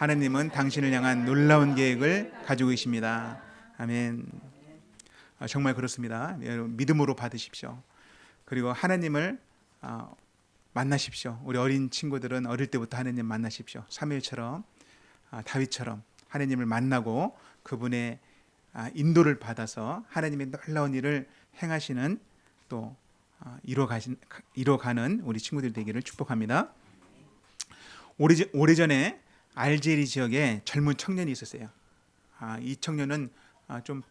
하나님은 당신을 향한 놀라운 계획을 가지고 계십니다. 아멘. 아, 정말 그렇습니다. 여러분, 믿음으로 받으십시오. 그리고 하나님을 아, 만나십시오. 우리 어린 친구들은 어릴 때부터 하나님 만나십시오. 사무엘처럼 아, 다윗처럼 하나님을 만나고 그분의 아, 인도를 받아서 하나님의 놀라운 일을 행하시는 또 이뤄가는 우리 친구들 되기를 축복합니다. 오래 오래전에 알제리 지역에 젊은 청년이 있었어요. 아, 이 청년은 아, 좀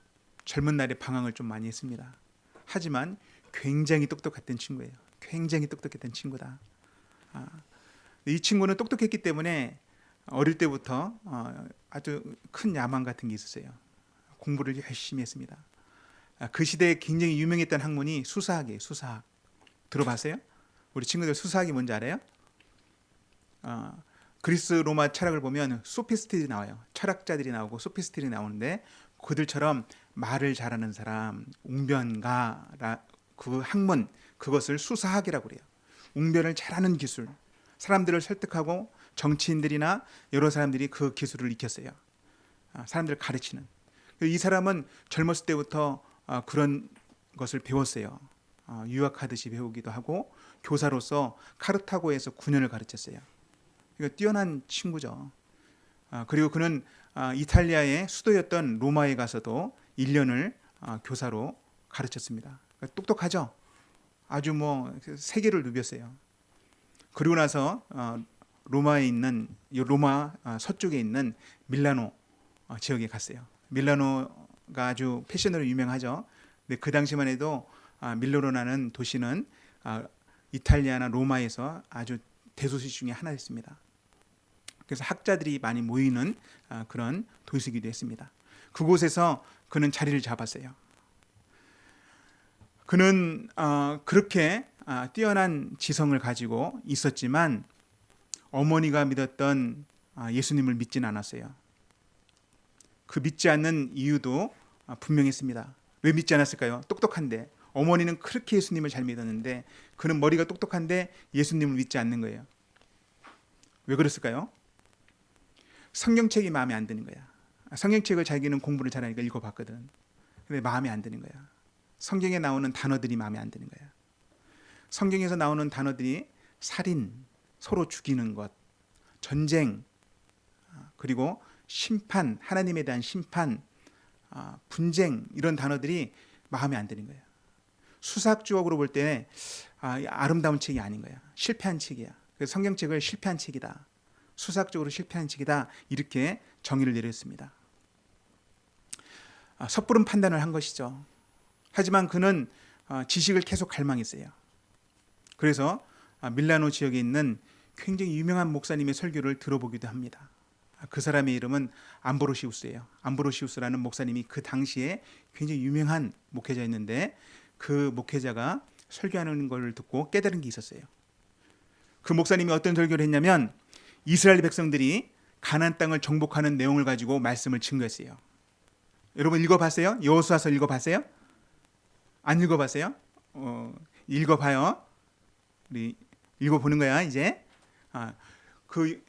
젊은 날에 방황을 좀 많이 했습니다. 하지만 굉장히 똑똑했던 친구예요. 굉장히 똑똑했던 친구다. 아, 이 친구는 똑똑했기 때문에 어릴 때부터 어, 아주 큰 야망 같은 게 있었어요. 공부를 열심히 했습니다. 아, 그 시대에 굉장히 유명했던 학문이 수사학이에요. 수사학 들어봤어요? 우리 친구들 수사학이 뭔지 알아요? 아, 그리스 로마 철학을 보면 소피스트들이 나와요. 철학자들이 나오고 소피스트들이 나오는데 그들처럼 말을 잘하는 사람, 웅변가 그 학문 그것을 수사학이라고 그래요. 웅변을 잘하는 기술. 사람들을 설득하고 정치인들이나 여러 사람들이 그 기술을 익혔어요. 아, 사람들을 가르치는. 이 사람은 젊었을 때부터 아, 그런 것을 배웠어요. 아, 유학하듯이 배우기도 하고 교사로서 카르타고에서 9년을 가르쳤어요. 이거 뛰어난 친구죠. 아, 그리고 그는 아, 이탈리아의 수도였던 로마에 가서도 1년을 아, 교사로 가르쳤습니다. 그러니까 똑똑하죠. 아주 뭐 세계를 누볐어요. 그리고 나서 어, 로마에 있는 이 로마 아, 서쪽에 있는 밀라노 어, 지역에 갔어요. 밀라노가 아주 패션으로 유명하죠. 근데 그 당시만 해도 아, 밀라노라는 도시는 아, 이탈리아나 로마에서 아주 대도시 중에 하나였습니다. 그래서 학자들이 많이 모이는 아, 그런 도시이기도 했습니다. 그곳에서 그는 자리를 잡았어요. 그는 어, 그렇게 아, 뛰어난 지성을 가지고 있었지만 어머니가 믿었던 아, 예수님을 믿지는 않았어요. 그 믿지 않는 이유도 아, 분명했습니다. 왜 믿지 않았을까요? 똑똑한데 어머니는 그렇게 예수님을 잘 믿었는데 그는 머리가 똑똑한데 예수님을 믿지 않는 거예요. 왜 그랬을까요? 성경책이 마음에 안 드는 거야. 성경책을 자기는 공부를 잘하니까 읽어봤거든. 근데 마음에 안 드는 거야. 성경에 나오는 단어들이 마음에 안 드는 거야. 성경에서 나오는 단어들이 살인, 서로 죽이는 것, 전쟁, 아, 그리고 심판, 하나님에 대한 심판, 아, 분쟁 이런 단어들이 마음에 안 드는 거야. 수사학적으로 볼때 아, 아름다운 책이 아닌 거야. 실패한 책이야. 그래서 성경책을 실패한 책이다. 수사학적으로 실패한 책이다. 이렇게 정의를 내렸습니다. 아, 섣부른 판단을 한 것이죠. 하지만 그는 아, 지식을 계속 갈망했어요. 그래서 아, 밀라노 지역에 있는 굉장히 유명한 목사님의 설교를 들어보기도 합니다. 아, 그 사람의 이름은 암브로시우스예요. 암브로시우스라는 목사님이 그 당시에 굉장히 유명한 목회자였는데 그 목회자가 설교하는 걸 듣고 깨달은 게 있었어요. 그 목사님이 어떤 설교를 했냐면 이스라엘 백성들이 가나안 땅을 정복하는 내용을 가지고 말씀을 증거했어요. 여러분 읽어봤어요? 여호수아서 읽어봤어요? 안 읽어봤어요? 어, 읽어봐요. 우리 읽어보는 거야 이제. 아, 그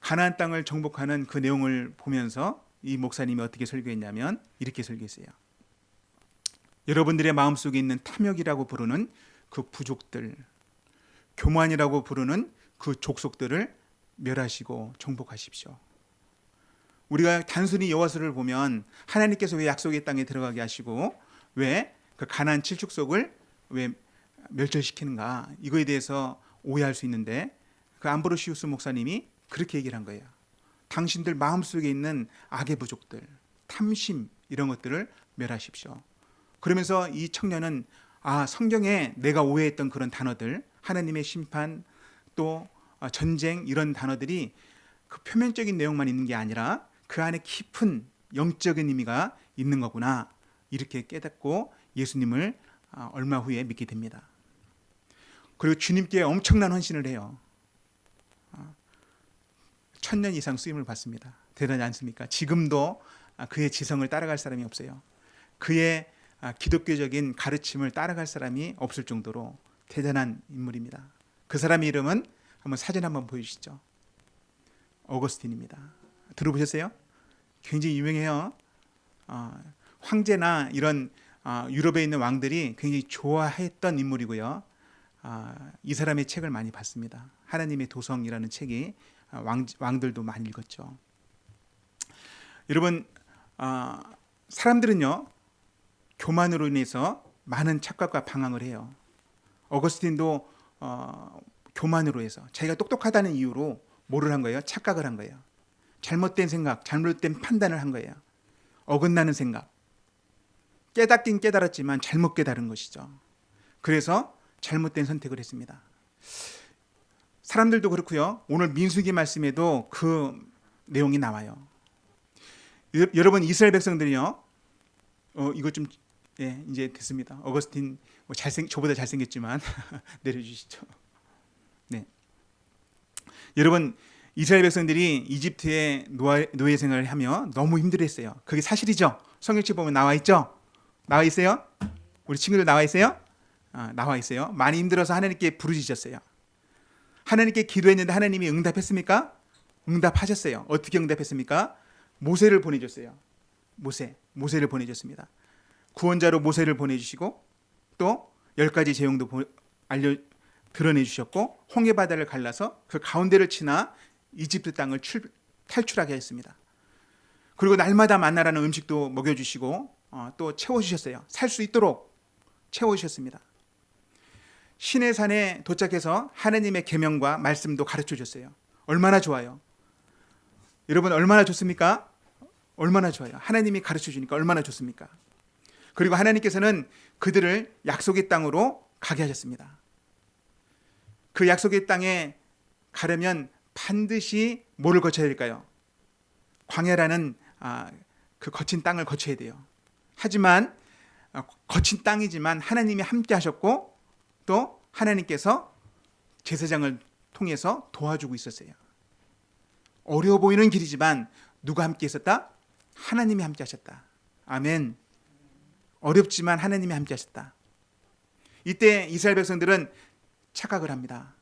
가나안 땅을 정복하는 그 내용을 보면서 이 목사님이 어떻게 설교했냐면 이렇게 설교했어요. 여러분들의 마음속에 있는 탐욕이라고 부르는 그 부족들, 교만이라고 부르는 그 족속들을 멸하시고 정복하십시오. 우리가 단순히 여호와서를 보면 하나님께서 왜 약속의 땅에 들어가게 하시고 왜 그 가나안 칠축속을 왜 멸절시키는가 이거에 대해서 오해할 수 있는데 그 암브로시우스 목사님이 그렇게 얘기를 한 거예요. 당신들 마음속에 있는 악의 부족들, 탐심 이런 것들을 멸하십시오. 그러면서 이 청년은 아 성경에 내가 오해했던 그런 단어들 하나님의 심판 또 전쟁 이런 단어들이 그 표면적인 내용만 있는 게 아니라 그 안에 깊은 영적인 의미가 있는 거구나 이렇게 깨닫고 예수님을 아, 얼마 후에 믿게 됩니다. 그리고 주님께 엄청난 헌신을 해요. 아, 천년 이상 쓰임을 받습니다. 대단하지 않습니까? 지금도 아, 그의 지성을 따라갈 사람이 없어요. 그의 기독교적인 가르침을 따라갈 사람이 없을 정도로 대단한 인물입니다. 그 사람의 이름은 한번 사진 한번 보여주시죠. 어거스틴입니다. 들어보셨어요? 굉장히 유명해요. 어, 황제나 이런 어, 유럽에 있는 왕들이 굉장히 좋아했던 인물이고요. 아, 이 사람의 책을 많이 봤습니다. 하나님의 도성이라는 책이 아, 왕, 왕들도 많이 읽었죠. 여러분 아, 사람들은요 교만으로 인해서 많은 착각과 방황을 해요. 어거스틴도 어, 교만으로 해서 자기가 똑똑하다는 이유로 뭐를 한 거예요? 착각을 한 거예요. 잘못된 생각, 잘못된 판단을 한 거예요. 어긋나는 생각. 깨닫긴 깨달았지만 잘못 깨달은 것이죠. 그래서 잘못된 선택을 했습니다. 사람들도 그렇고요. 오늘 민수기 말씀에도 그 내용이 나와요. 여- 여러분 이스라엘 백성들이요. 어 이거 좀 예, 이제 됐습니다. 어거스틴 뭐 잘생 저보다 잘생겼지만 내려주시죠. 네. 여러분 이스라엘 백성들이 이집트의 노예, 생활을 하며 너무 힘들었어요. 그게 사실이죠. 성경책 보면 나와 있죠. 나와 있어요? 우리 친구들 나와 있어요? 아, 나와 있어요. 많이 힘들어서 하나님께 부르짖었어요. 하나님께 기도했는데 하나님이 응답했습니까? 응답하셨어요. 어떻게 응답했습니까? 모세를 보내줬어요. 모세, 모세를 보내줬습니다. 구원자로 모세를 보내주시고 또 열 가지 제용도 보- 알려 드러내 주셨고 홍해 바다를 갈라서 그 가운데를 지나 이집트 땅을 출, 탈출하게 했습니다. 그리고 날마다 만나라는 음식도 먹여주시고 어, 또 채워주셨어요. 살 수 있도록 채워주셨습니다. 신의 산에 도착해서 하나님의 계명과 말씀도 가르쳐 줬어요. 얼마나 좋아요. 여러분 얼마나 좋습니까? 얼마나 좋아요. 하나님이 가르쳐 주니까 얼마나 좋습니까? 그리고 하나님께서는 그들을 약속의 땅으로 가게 하셨습니다. 그 약속의 땅에 가려면 반드시 뭐를 거쳐야 될까요? 광야라는 아, 그 거친 땅을 거쳐야 돼요. 하지만 아, 거친 땅이지만 하나님이 함께 하셨고 또 하나님께서 제사장을 통해서 도와주고 있었어요. 어려워 보이는 길이지만 누가 함께 있었다? 하나님이 함께 하셨다. 아멘. 어렵지만 하나님이 함께 하셨다. 이때 이스라엘 백성들은 착각을 합니다.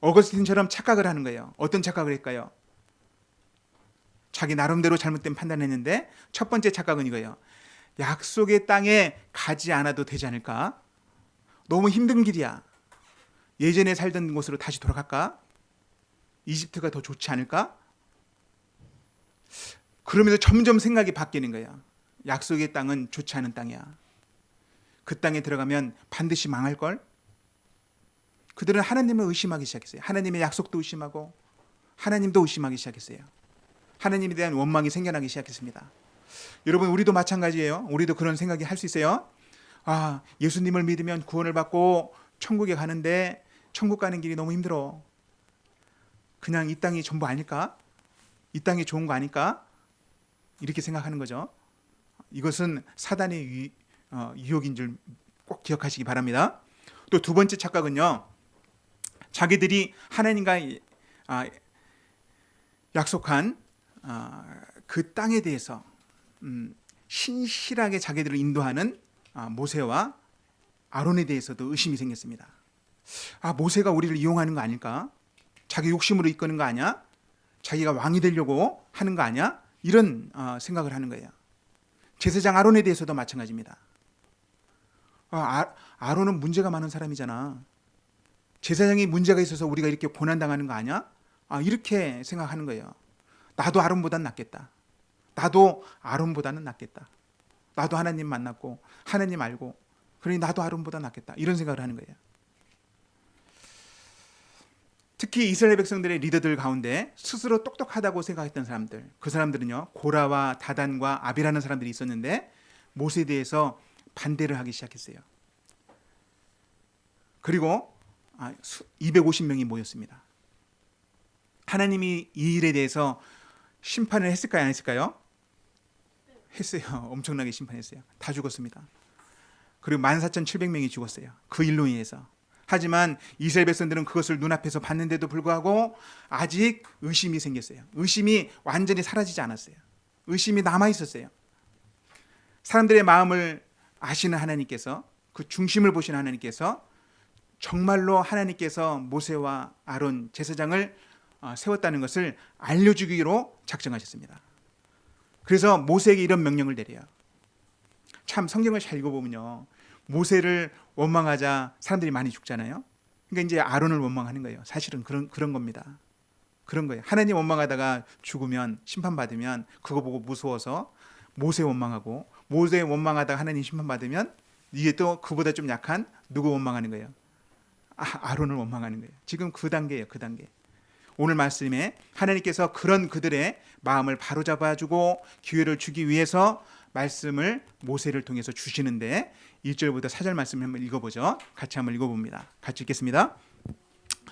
어거스틴처럼 착각을 하는 거예요. 어떤 착각을 할까요? 자기 나름대로 잘못된 판단했는데 첫 번째 착각은 이거예요. 약속의 땅에 가지 않아도 되지 않을까? 너무 힘든 길이야. 예전에 살던 곳으로 다시 돌아갈까? 이집트가 더 좋지 않을까? 그러면서 점점 생각이 바뀌는 거예요. 약속의 땅은 좋지 않은 땅이야. 그 땅에 들어가면 반드시 망할 걸. 그들은 하나님을 의심하기 시작했어요. 하나님의 약속도 의심하고 하나님도 의심하기 시작했어요. 하나님에 대한 원망이 생겨나기 시작했습니다. 여러분 우리도 마찬가지예요. 우리도 그런 생각이 할 수 있어요. 아, 예수님을 믿으면 구원을 받고 천국에 가는데 천국 가는 길이 너무 힘들어. 그냥 이 땅이 전부 아닐까? 이 땅이 좋은 거 아닐까? 이렇게 생각하는 거죠. 이것은 사단의 유, 어, 유혹인 줄 꼭 기억하시기 바랍니다. 또 두 번째 착각은요. 자기들이 하나님과 이- 아, 약속한 아, 그 땅에 대해서 음, 신실하게 자기들을 인도하는 아, 모세와 아론에 대해서도 의심이 생겼습니다. 아 모세가 우리를 이용하는 거 아닐까? 자기 욕심으로 이끄는 거 아니야? 자기가 왕이 되려고 하는 거 아니야? 이런 어, 생각을 하는 거예요. 제사장 아론에 대해서도 마찬가지입니다. 아, 아, 아론은 문제가 많은 사람이잖아. 제사장이 문제가 있어서 우리가 이렇게 고난 당하는 거 아니야? 아, 이렇게 생각하는 거예요. 나도 아론보단 낫겠다. 나도 아론보다는 낫겠다. 나도 하나님 만났고 하나님 알고 그러니 나도 아론보다 낫겠다. 이런 생각을 하는 거예요. 특히 이스라엘 백성들의 리더들 가운데 스스로 똑똑하다고 생각했던 사람들, 그 사람들은요 고라와 다단과 아비라는 사람들이 있었는데 모세에 대해서 반대를 하기 시작했어요. 그리고 250명이 모였습니다. 하나님이 이 일에 대해서 심판을 했을까요, 안 했을까요? 했어요. 엄청나게 심판했어요. 다 죽었습니다. 그리고 14,700명이 죽었어요. 그 일로 인해서. 하지만 이스라엘 백성들은 그것을 눈앞에서 봤는데도 불구하고 아직 의심이 생겼어요. 의심이 완전히 사라지지 않았어요. 의심이 남아 있었어요. 사람들의 마음을 아시는 하나님께서 그 중심을 보시는 하나님께서 정말로 하나님께서 모세와 아론 제사장을 어, 세웠다는 것을 알려주기로 작정하셨습니다. 그래서 모세에게 이런 명령을 내려요. 참 성경을 잘 읽어보면요. 모세를 원망하자 사람들이 많이 죽잖아요. 그러니까 이제 아론을 원망하는 거예요. 사실은 그런 그런 겁니다. 그런 거예요. 하나님 원망하다가 죽으면 심판받으면 그거 보고 무서워서 모세 원망하고 모세 원망하다가 하나님 심판받으면 이게 또 그보다 좀 약한 누구 원망하는 거예요? 아, 아론을 원망하는 거예요. 지금 그 단계예요. 그 단계. 오늘 말씀에 하나님께서 그런 그들의 마음을 바로잡아 주고 기회를 주기 위해서 말씀을 모세를 통해서 주시는데 1절부터 4절 말씀을 한번 읽어보죠. 같이 한번 읽어봅니다. 같이 읽겠습니다.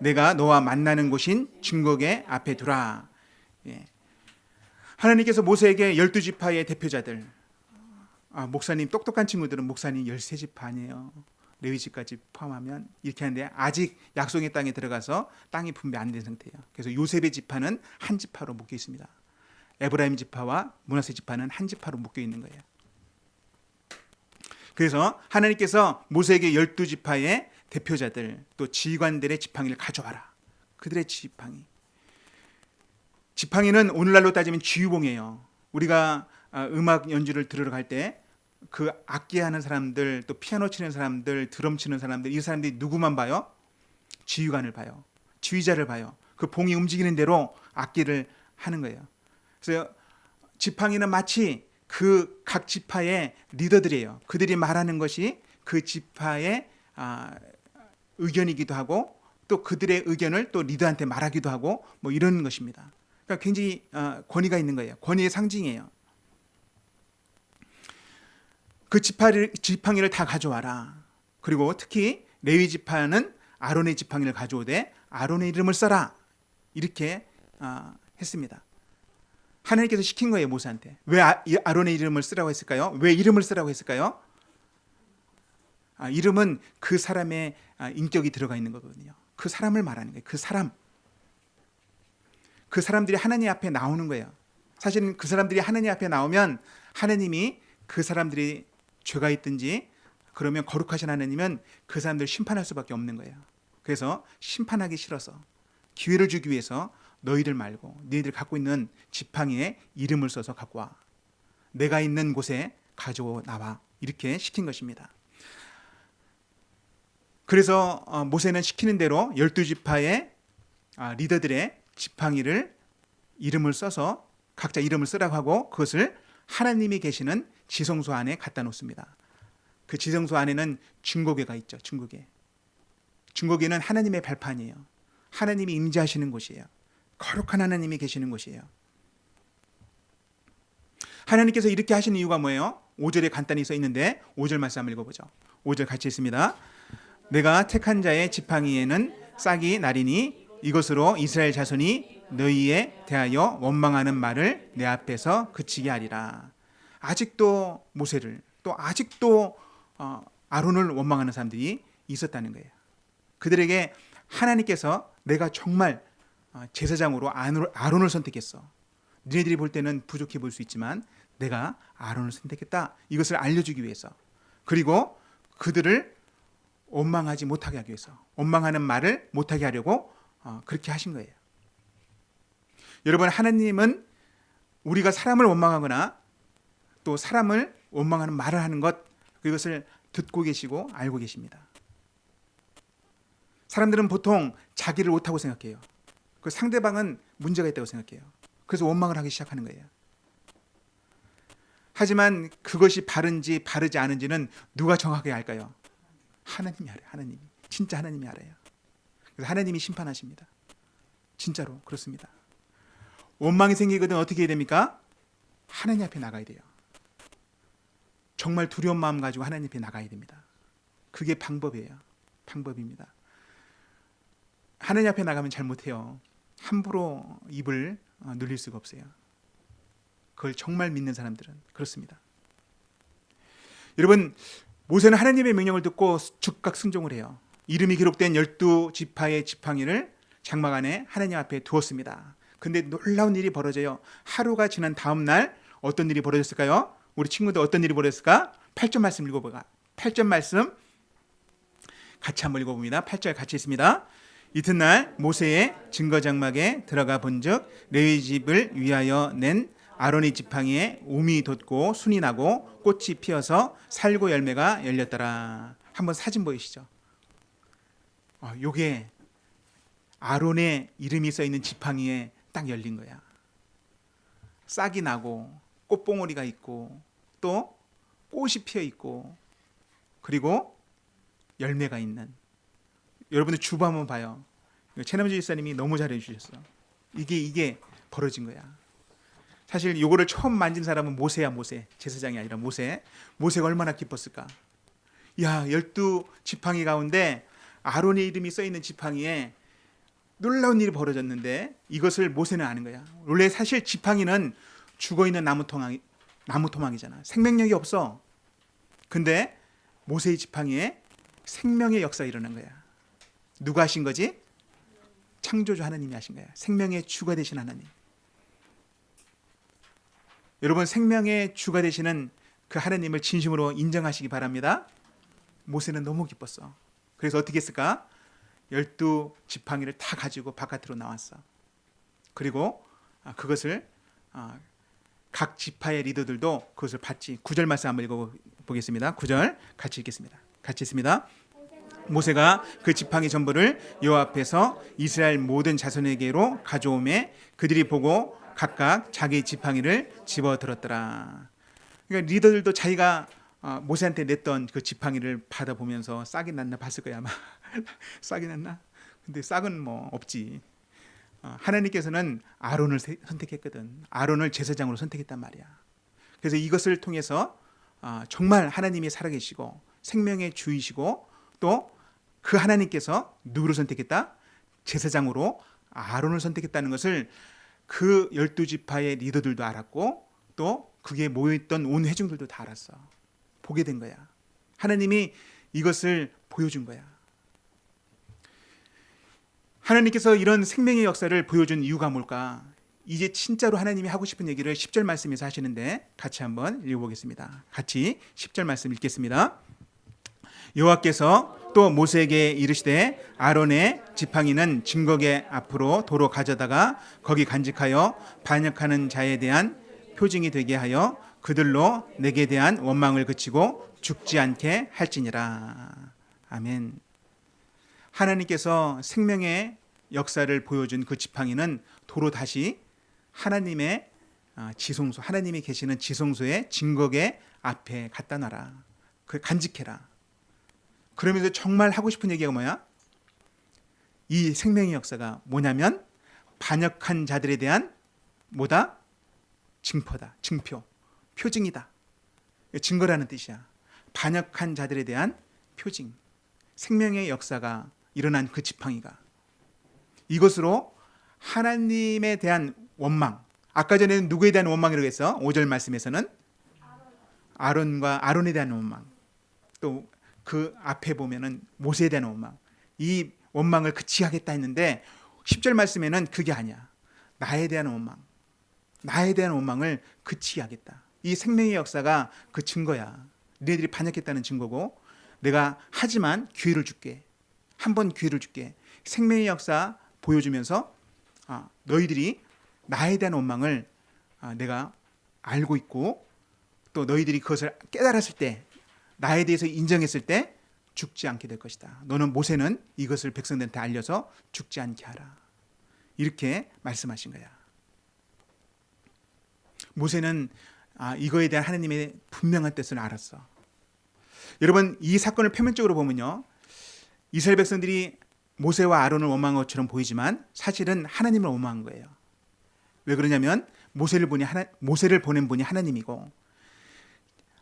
내가 너와 만나는 곳인 증거계 앞에 두라. 예. 하나님께서 모세에게 열두 지파의 대표자들, 아, 목사님 똑똑한 친구들은 목사님 열세 지파니에요. 레위지까지 포함하면 이렇게 하는데 아직 약속의 땅에 들어가서 땅이 분배 안 된 상태예요. 그래서 요셉의 지파는 한 지파로 묶여 있습니다. 에브라임 지파와 문하세 지파는 한 지파로 묶여 있는 거예요. 그래서 하나님께서 모세에게 열두 지파의 대표자들 또 지휘관들의 지팡이를 가져와라. 그들의 지팡이. 지팡이는 오늘날로 따지면 지휘봉이에요. 우리가 아, 음악 연주를 들으러 갈 때 그 악기 하는 사람들 또 피아노 치는 사람들 드럼 치는 사람들 이 사람들이 누구만 봐요? 지휘관을 봐요. 지휘자를 봐요. 그 봉이 움직이는 대로 악기를 하는 거예요. 그래서 지팡이는 마치 그 각 지파의 리더들이에요. 그들이 말하는 것이 그 지파의 아, 의견이기도 하고 또 그들의 의견을 또 리더한테 말하기도 하고 뭐 이런 것입니다. 그러니까 굉장히 어, 권위가 있는 거예요. 권위의 상징이에요. 그 지팡이를 다 가져와라. 그리고 특히 레위 지파는 아론의 지팡이를 가져오되 아론의 이름을 써라. 이렇게 어, 했습니다. 하나님께서 시킨 거예요 모세한테. 왜 아, 아론의 이름을 쓰라고 했을까요? 왜 이름을 쓰라고 했을까요? 아, 이름은 그 사람의 아, 인격이 들어가 있는 거거든요. 그 사람을 말하는 거예요. 그 사람. 그 사람들이 하나님 앞에 나오는 거예요. 사실은 그 사람들이 하나님 앞에 나오면 하나님이 그 사람들이 죄가 있든지 그러면 거룩하신 하나님은 그 사람들 심판할 수밖에 없는 거예요. 그래서 심판하기 싫어서 기회를 주기 위해서 너희들 말고 너희들 갖고 있는 지팡이에 이름을 써서 갖고 와. 내가 있는 곳에 가져 나와. 이렇게 시킨 것입니다. 그래서 어, 모세는 시키는 대로 열두 지파의 아, 리더들의 지팡이를 이름을 써서 각자 이름을 쓰라고 하고 그것을 하나님이 계시는 지성소 안에 갖다 놓습니다. 그 지성소 안에는 증거궤가 있죠. 증거궤. 증거궤는 하나님의 발판이에요. 하나님이 임재하시는 곳이에요. 거룩한 하나님이 계시는 곳이에요. 하나님께서 이렇게 하신 이유가 뭐예요? 5절에 간단히 써 있는데 5절 말씀 한번 읽어보죠. 5절 같이 있습니다. 내가 택한 자의 지팡이에는 싹이 나리니 이것으로 이스라엘 자손이 너희에 대하여 원망하는 말을 내 앞에서 그치게 하리라. 아직도 모세를 또 아직도 어, 아론을 원망하는 사람들이 있었다는 거예요. 그들에게 하나님께서 내가 정말 어, 제사장으로 아론을 선택했어. 너희들이 볼 때는 부족해 보일 수 있지만 내가 아론을 선택했다. 이것을 알려주기 위해서. 그리고 그들을 원망하지 못하게 하기 위해서 원망하는 말을 못하게 하려고 어, 그렇게 하신 거예요. 여러분 하나님은 우리가 사람을 원망하거나 또 사람을 원망하는 말을 하는 것 그것을 듣고 계시고 알고 계십니다. 사람들은 보통 자기를 옳다고 생각해요. 그 상대방은 문제가 있다고 생각해요. 그래서 원망을 하기 시작하는 거예요. 하지만 그것이 바른지 바르지 않은지는 누가 정확하게 알까요? 하나님이 알아요. 하나님이. 진짜 하나님이 알아요. 그래서 하나님이 심판하십니다. 진짜로 그렇습니다. 원망이 생기거든 어떻게 해야 됩니까? 하나님 앞에 나가야 돼요. 정말 두려운 마음 가지고 하나님 앞에 나가야 됩니다. 그게 방법이에요. 방법입니다. 하나님 앞에 나가면 잘못해요. 함부로 입을 어, 눌릴 수가 없어요. 그걸 정말 믿는 사람들은 그렇습니다. 여러분 모세는 하나님의 명령을 듣고 즉각 순종을 해요. 이름이 기록된 열두 지파의 지팡이를 장막 안에 하나님 앞에 두었습니다. 근데 놀라운 일이 벌어져요. 하루가 지난 다음 날 어떤 일이 벌어졌을까요? 우리 친구들 어떤 일이 벌어졌을까? 8절 말씀 읽어보가. 8절 말씀 같이 한번 읽어봅니다. 8절 같이 있습니다. 이튿날 모세의 증거 장막에 들어가 본즉 레위 집을 위하여 낸 아론의 지팡이에 우미 돋고 순이 나고 꽃이 피어서 살고 열매가 열렸더라. 한번 사진 보이시죠? 어, 요게 아론의 이름이 써 있는 지팡이에 딱 열린 거야. 싹이 나고 꽃봉오리가 있고 또 꽃이 피어 있고 그리고 열매가 있는 여러분들 주부 한번 봐요. 최남주 집사님이 너무 잘해 주셨어. 이게 이게 벌어진 거야. 사실 요거를 처음 만진 사람은 모세야 모세. 제사장이 아니라 모세. 모세가 얼마나 기뻤을까? 야 열두 지팡이 가운데 아론의 이름이 써 있는 지팡이에 놀라운 일이 벌어졌는데 이것을 모세는 아는 거야. 원래 사실 지팡이는 죽어 있는 나무 토막 나무 토막이잖아. 생명력이 없어. 근데 모세의 지팡이에 생명의 역사가 일어난 거야. 누가 하신 거지? 창조주 하나님이 하신 거야. 생명의 주가 되신 하나님 여러분 생명의 주가 되시는 그 하나님을 진심으로 인정하시기 바랍니다. 모세는 너무 기뻤어. 그래서 어떻게 했을까? 열두 지팡이를 다 가지고 바깥으로 나왔어. 그리고 아, 그것을 아, 각 지파의 리더들도 그것을 받지. 구절 말씀 한번 읽어보겠습니다. 구절 같이 읽겠습니다. 같이 있습니다. 모세가 그 지팡이 전부를 여호와 앞에서 이스라엘 모든 자손에게로 가져오매 그들이 보고 각각 자기 지팡이를 집어 들었더라. 그러니까 리더들도 자기가 어, 모세한테 냈던 그 지팡이를 받아보면서 싹이 났나 봤을 거야 아마 싹이 났나? 근데 싹은 뭐 없지. 어, 하나님께서는 아론을 선택했거든. 아론을 제사장으로 선택했단 말이야. 그래서 이것을 통해서 어, 정말 하나님이 살아계시고 생명의 주이시고 또 그 하나님께서 누구를 선택했다? 제사장으로 아론을 선택했다는 것을 그 열두 지파의 리더들도 알았고 또 그게 모여있던 온 회중들도 다 알았어. 보게 된 거야. 하나님이 이것을 보여준 거야. 하나님께서 이런 생명의 역사를 보여준 이유가 뭘까? 이제 진짜로 하나님이 하고 싶은 얘기를 10절 말씀에서 하시는데 같이 한번 읽어보겠습니다. 같이 10절 말씀 읽겠습니다. 여호와께서 또 모세에게 이르시되 아론의 지팡이는 증거계 앞으로 도로 가져다가 거기 간직하여 반역하는 자에 대한 표징이 되게 하여 그들로 내게 대한 원망을 그치고 죽지 않게 할지니라. 아멘. 하나님께서 생명의 역사를 보여준 그 지팡이는 도로 다시 하나님의 아, 지성소, 하나님이 계시는 지성소의 증거계 앞에 갖다 놔라. 그 간직해라. 그러면서 정말 하고 싶은 얘기가 뭐야? 이 생명의 역사가 뭐냐면 반역한 자들에 대한 뭐다? 증표다. 증표. 표징이다. 증거라는 뜻이야. 반역한 자들에 대한 표징. 생명의 역사가 일어난 그 지팡이가 이것으로 하나님에 대한 원망. 아까 전에는 누구에 대한 원망이라고 했어? 5절 말씀에서는 아론과 아론에 대한 원망. 또 그 앞에 보면은 모세에 대한 원망. 이 원망을 그치하겠다 했는데 10절 말씀에는 그게 아니야. 나에 대한 원망. 나에 대한 원망을 그치하겠다. 이 생명의 역사가 그 증거야. 너희들이 반역했다는 증거고 내가 하지만 기회를 줄게. 한 번 기회를 줄게. 생명의 역사 보여주면서 아, 너희들이 나에 대한 원망을 아, 내가 알고 있고 또 너희들이 그것을 깨달았을 때 나에 대해서 인정했을 때 죽지 않게 될 것이다. 너는 모세는 이것을 백성들한테 알려서 죽지 않게 하라. 이렇게 말씀하신 거야. 모세는 아, 이거에 대한 하나님의 분명한 뜻을 알았어. 여러분 이 사건을 표면적으로 보면요, 이스라엘 백성들이 모세와 아론을 원망한 것처럼 보이지만 사실은 하나님을 원망한 거예요. 왜 그러냐면 모세를 보니 하나, 모세를 보낸 분이 하나님이고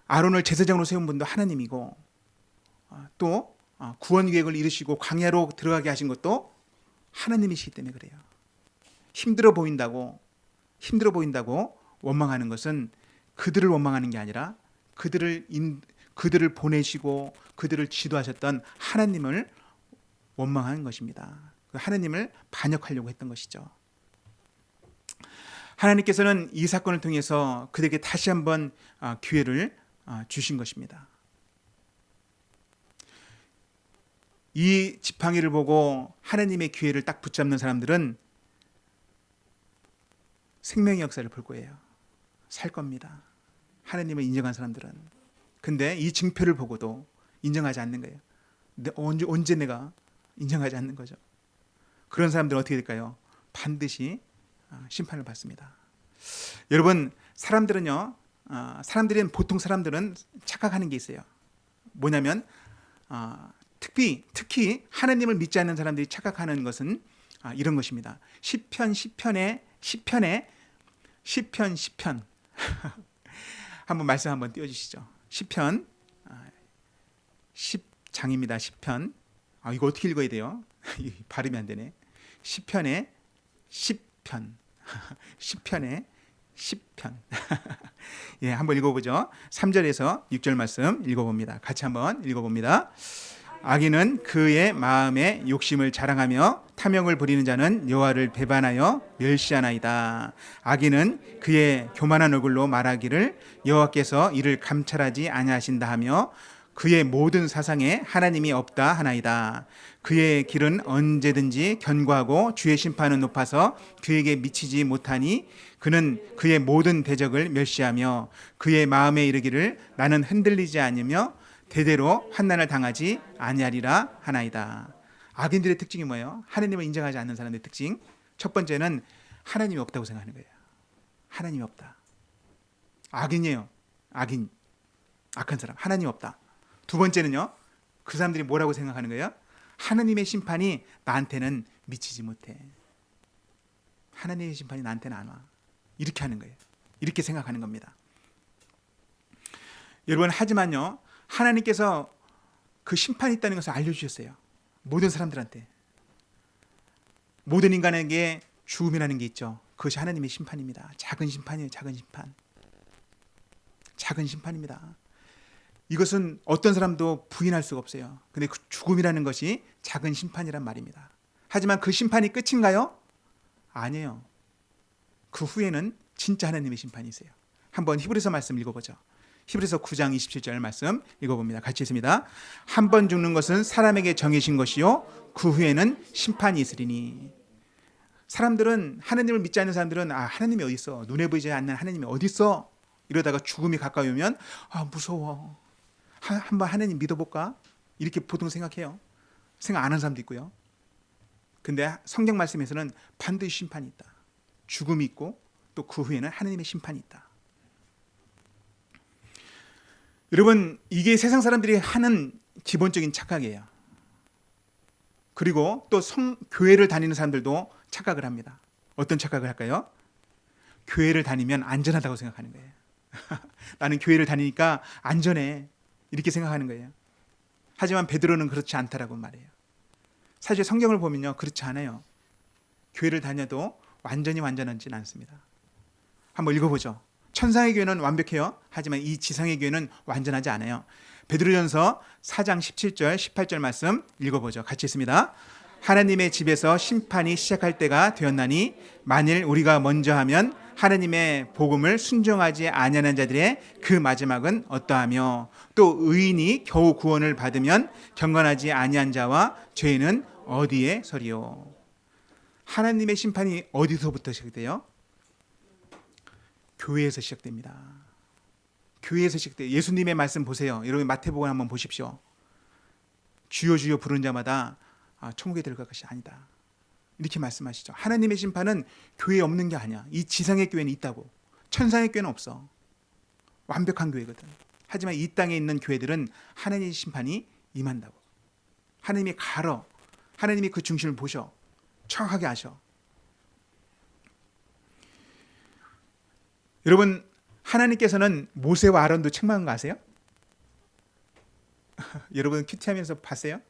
아론을 제사장으로 세운 분도 하나님이고 아, 또 아, 구원 계획을 이루시고 광야로 들어가게 하신 것도 하나님이시기 때문에 그래요. 힘들어 보인다고 힘들어 보인다고 원망하는 것은 그들을 원망하는 게 아니라 그들을 인, 그들을 보내시고 그들을 지도하셨던 하나님을 원망하는 것입니다. 그 하나님을 반역하려고 했던 것이죠. 하나님께서는 이 사건을 통해서 그들에게 다시 한번 아, 기회를 아, 주신 것입니다. 이 지팡이를 보고 하나님의 기회를 딱 붙잡는 사람들은 생명의 역사를 볼 거예요. 살 겁니다. 하나님을 인정한 사람들은. 근데 이 증표를 보고도 인정하지 않는 거예요. 언제, 언제 내가 인정하지 않는 거죠. 그런 사람들은 어떻게 될까요? 반드시 아, 심판을 받습니다. 여러분, 사람들은요, 아, 사람들은 보통 사람들은 착각하는 게 있어요. 뭐냐면, 아, 특히 특히 하나님을 믿지 않는 사람들이 착각하는 것은 아, 이런 것입니다. 시편 시편에 시편에 시편 시편 한번 말씀 한번 띄워 주시죠. 시편 아, 10장입니다. 시편 아 이거 어떻게 읽어야 돼요? 발음이 안 되네. 시편에 10편 10편에 10편 예 한번 읽어보죠. 3절에서 6절 말씀 읽어봅니다. 같이 한번 읽어봅니다. 악인은 그의 마음에 욕심을 자랑하며 탐욕을 부리는 자는 여호와를 배반하여 멸시하나이다. 악인은 그의 교만한 얼굴로 말하기를 여호와께서 이를 감찰하지 아니하신다 하며 그의 모든 사상에 하나님이 없다 하나이다. 그의 길은 언제든지 견고하고 주의 심판은 높아서 그에게 미치지 못하니 그는 그의 모든 대적을 멸시하며 그의 마음에 이르기를 나는 흔들리지 않으며 대대로 환난을 당하지 아니하리라 하나이다. 악인들의 특징이 뭐예요? 하나님을 인정하지 않는 사람의 특징. 첫 번째는 하나님이 없다고 생각하는 거예요. 하나님이 없다. 악인이에요. 악인. 악한 사람. 하나님 없다. 두 번째는요. 그 사람들이 뭐라고 생각하는 거예요? 하나님의 심판이 나한테는 미치지 못해. 하나님의 심판이 나한테는 안 와. 이렇게 하는 거예요. 이렇게 생각하는 겁니다. 여러분 하지만요. 하나님께서 그 심판이 있다는 것을 알려 주셨어요. 모든 사람들한테. 모든 인간에게 죽음이라는 게 있죠. 그것이 하나님의 심판입니다. 작은 심판이에요. 작은 심판. 작은 심판입니다. 이것은 어떤 사람도 부인할 수가 없어요. 근데 그 죽음이라는 것이 작은 심판이란 말입니다. 하지만 그 심판이 끝인가요? 아니에요. 그 후에는 진짜 하나님의 심판이 있어요. 한번 히브리서 말씀 읽어보죠. 히브리서 9장 27절 말씀 읽어봅니다. 같이 있습니다. 한 번 죽는 것은 사람에게 정해진 것이요 그 후에는 심판이 있으리니. 사람들은 하나님을 믿지 않는 사람들은 아 하나님이 어디 있어? 눈에 보이지 않는 하나님이 어디 있어? 이러다가 죽음이 가까이 오면 아 무서워. 한번 하나님 믿어볼까? 이렇게 보통 생각해요. 생각 안 하는 사람도 있고요. 근데 성경 말씀에서는 반드시 심판이 있다. 죽음이 있고 또 그 후에는 하나님의 심판이 있다. 여러분 이게 세상 사람들이 하는 기본적인 착각이에요. 그리고 또 성, 교회를 다니는 사람들도 착각을 합니다. 어떤 착각을 할까요? 교회를 다니면 안전하다고 생각하는 거예요. 나는 교회를 다니니까 안전해. 이렇게 생각하는 거예요. 하지만 베드로는 그렇지 않다라고 말해요. 사실 성경을 보면요. 그렇지 않아요. 교회를 다녀도 완전히 완전하지는 않습니다. 한번 읽어보죠. 천상의 교회는 완벽해요. 하지만 이 지상의 교회는 완전하지 않아요. 베드로전서 4장 17절 18절 말씀 읽어보죠. 같이 있습니다. 하나님의 집에서 심판이 시작할 때가 되었나니 만일 우리가 먼저 하면 하나님의 복음을 순종하지 아니하는 자들의 그 마지막은 어떠하며 또 의인이 겨우 구원을 받으면 경건하지 아니한 자와 죄인은 어디에 서리요 하나님의 심판이 어디서부터 시작돼요? 교회에서 시작됩니다. 교회에서 시작돼요. 예수님의 말씀 보세요. 여러분 마태복음 한번 보십시오. 주여 주여 부른 자마다 아, 천국에 들어갈 것이 아니다. 이렇게 말씀하시죠. 하나님의 심판은 교회에 없는 게 아니야. 이 지상의 교회는 있다고. 천상의 교회는 없어. 완벽한 교회거든. 하지만 이 땅에 있는 교회들은 하나님의 심판이 임한다고. 하나님이 가러. 하나님이 그 중심을 보셔. 정확하게 아셔. 여러분 하나님께서는 모세와 아론도 책망한 거 아세요? 여러분 큐티하면서 봤어요?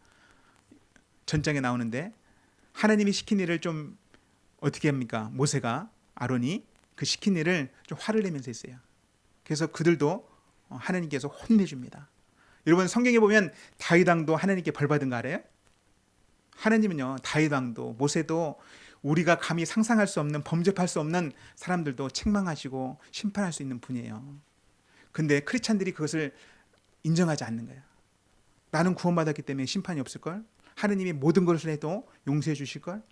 전장에 나오는데 하나님이 시킨 일을 좀 어떻게 합니까? 모세가 아론이 그 시킨 일을 좀 화를 내면서 했어요. 그래서 그들도 어, 하나님께서 혼내줍니다. 여러분 성경에 보면 다윗 왕도 하나님께 벌 받은 거 알아요? 하나님은요 다윗 왕도 모세도 우리가 감히 상상할 수 없는 범접할 수 없는 사람들도 책망하시고 심판할 수 있는 분이에요. 근데 크리스찬들이 그것을 인정하지 않는 거예요. 나는 구원받았기 때문에 심판이 없을 걸. 하느님이 모든 것을 해도 용서해 주실 걸.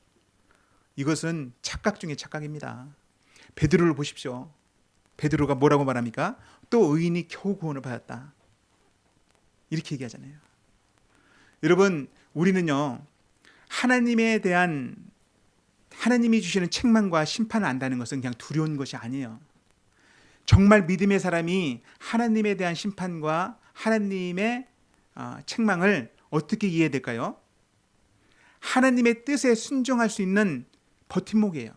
이것은 착각 중에 착각입니다. 베드로를 보십시오. 베드로가 뭐라고 말합니까? 또 의인이 겨우 구원을 받았다. 이렇게 얘기하잖아요. 여러분, 우리는요. 하나님에 대한 하나님이 주시는 책망과 심판을 안다는 것은 그냥 두려운 것이 아니에요. 정말 믿음의 사람이 하나님에 대한 심판과 하나님의 어, 책망을 어떻게 이해될까요? 하나님의 뜻에 순종할 수 있는 버팀목이에요.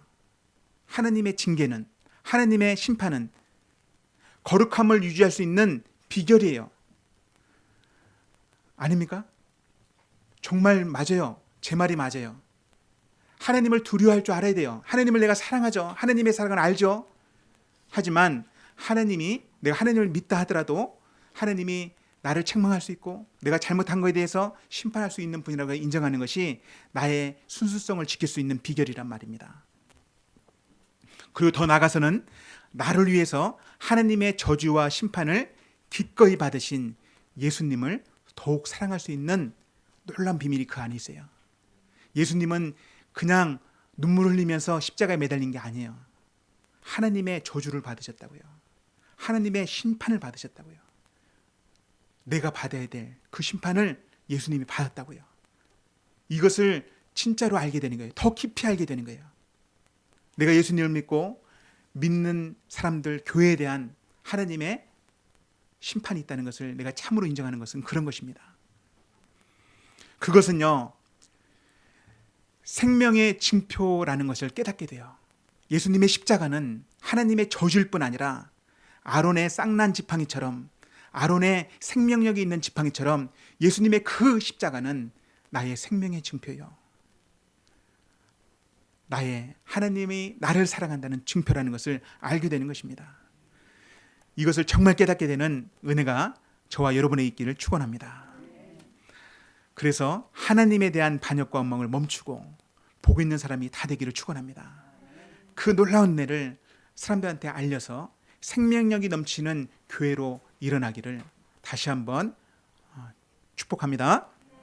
하나님의 징계는 하나님의 심판은 거룩함을 유지할 수 있는 비결이에요. 아닙니까? 정말 맞아요. 제 말이 맞아요. 하나님을 두려워할 줄 알아야 돼요. 하나님을 내가 사랑하죠. 하나님의 사랑을 알죠. 하지만 하나님이 내가 하나님을 믿다 하더라도 하나님이 나를 책망할 수 있고 내가 잘못한 것에 대해서 심판할 수 있는 분이라고 인정하는 것이 나의 순수성을 지킬 수 있는 비결이란 말입니다. 그리고 더 나아가서는 나를 위해서 하나님의 저주와 심판을 기꺼이 받으신 예수님을 더욱 사랑할 수 있는 놀라운 비밀이 그 안에 있어요. 예수님은 그냥 눈물 흘리면서 십자가에 매달린 게 아니에요. 하나님의 저주를 받으셨다고요. 하나님의 심판을 받으셨다고요. 내가 받아야 될 그 심판을 예수님이 받았다고요. 이것을 진짜로 알게 되는 거예요. 더 깊이 알게 되는 거예요. 내가 예수님을 믿고 믿는 사람들 교회에 대한 하나님의 심판이 있다는 것을 내가 참으로 인정하는 것은 그런 것입니다. 그것은요. 생명의 징표라는 것을 깨닫게 돼요. 예수님의 십자가는 하나님의 저주일 뿐 아니라 아론의 쌍난 지팡이처럼 아론의 생명력이 있는 지팡이처럼 예수님의 그 십자가는 나의 생명의 증표요. 나의 하나님이 나를 사랑한다는 증표라는 것을 알게 되는 것입니다. 이것을 정말 깨닫게 되는 은혜가 저와 여러분의 있기를 축원합니다. 그래서 하나님에 대한 반역과 원망을 멈추고 보고 있는 사람이 다 되기를 축원합니다. 그 놀라운 은혜를 사람들한테 알려서 생명력이 넘치는 교회로 일어나기를 다시 한번 어, 축복합니다.